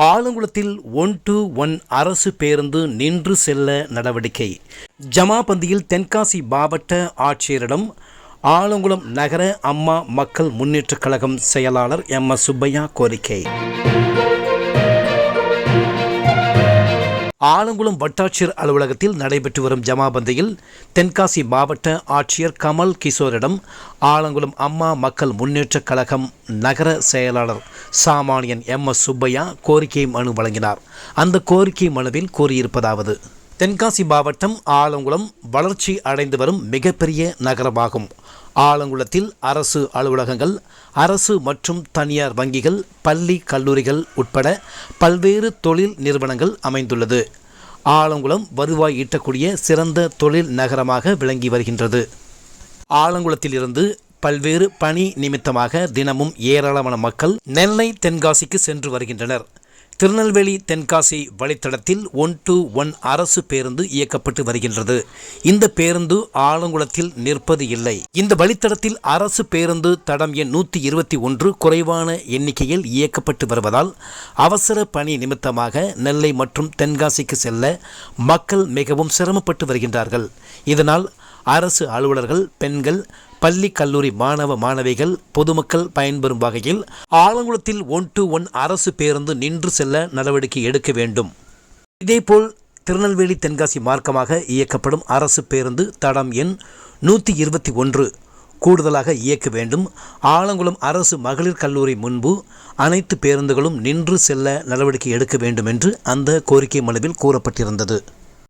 ஆலங்குளத்தில் one to one அரசு பேருந்து நின்று செல்ல நடவடிக்கை. ஜமாபந்தியில் தென்காசி மாவட்ட ஆட்சியரிடம் ஆலங்குளம் நகர அம்மா மக்கள் முன்னேற்றக் கழகம் செயலாளர் எம் எஸ் சுப்பையா கோரிக்கை. ஆலங்குளம் வட்டாட்சியர் அலுவலகத்தில் நடைபெற்று வரும் ஜமாபந்தியில் தென்காசி மாவட்ட ஆட்சியர் கமல் கிஷோரிடம் ஆலங்குளம் அம்மா மக்கள் முன்னேற்றக் கழகம் நகர செயலாளர் சாமானியன் எம் எஸ் சுப்பையா கோரிக்கை மனு வழங்கினார். அந்த கோரிக்கை மனுவில் கூறியிருப்பதாவது தென்காசி மாவட்டம் ஆலங்குளம் வளர்ச்சி அடைந்து வரும் மிகப்பெரிய நகரமாகும். ஆலங்குளத்தில் அரசு அலுவலகங்கள் அரசு மற்றும் தனியார் வங்கிகள் பள்ளி கல்லூரிகள் உட்பட பல்வேறு தொழில் நிறுவனங்கள் அமைந்துள்ளது. ஆலங்குளம் வருவாய் ஈட்டக்கூடிய சிறந்த தொழில் நகரமாக விளங்கி வருகின்றது. ஆலங்குளத்திலிருந்து பல்வேறு பணி நிமித்தமாக தினமும் ஏராளமான மக்கள் நெல்லை தென்காசிக்கு சென்று வருகின்றனர். திருநெல்வேலி தென்காசி வழித்தடத்தில் ஒன் டு ஒன் அரசு பேருந்து இயக்கப்பட்டு வருகின்றது. இந்த பேருந்து ஆலங்குளத்தில் நிற்பது இல்லை. இந்த வழித்தடத்தில் அரசு பேருந்து தடம் எண் நூற்றி இருபத்தி ஒன்று குறைவான எண்ணிக்கையில் இயக்கப்பட்டு வருவதால் அவசர பணி நிமித்தமாக நெல்லை மற்றும் தென்காசிக்கு செல்ல மக்கள் மிகவும் சிரமப்பட்டு வருகின்றார்கள். இதனால் அரசு அலுவலர்கள் பெண்கள் பள்ளி கல்லூரி மாணவ மாணவிகள் பொதுமக்கள் பயன்பெறும் வகையில் ஆலங்குளத்தில் ஒன் டு ஒன் அரசு பேருந்து நின்று செல்ல நடவடிக்கை எடுக்க வேண்டும். இதேபோல் திருநெல்வேலி தென்காசி மார்க்கமாக இயக்கப்படும் அரசு பேருந்து தடம் எண் நூற்றி இருபத்தி ஒன்று. கூடுதலாக இயக்க வேண்டும். ஆலங்குளம் அரசு மகளிர் கல்லூரி முன்பு அனைத்து பேருந்துகளும் நின்று செல்ல நடவடிக்கை எடுக்க வேண்டும் என்று அந்த கோரிக்கை மனுவில் கூறப்பட்டிருந்தது.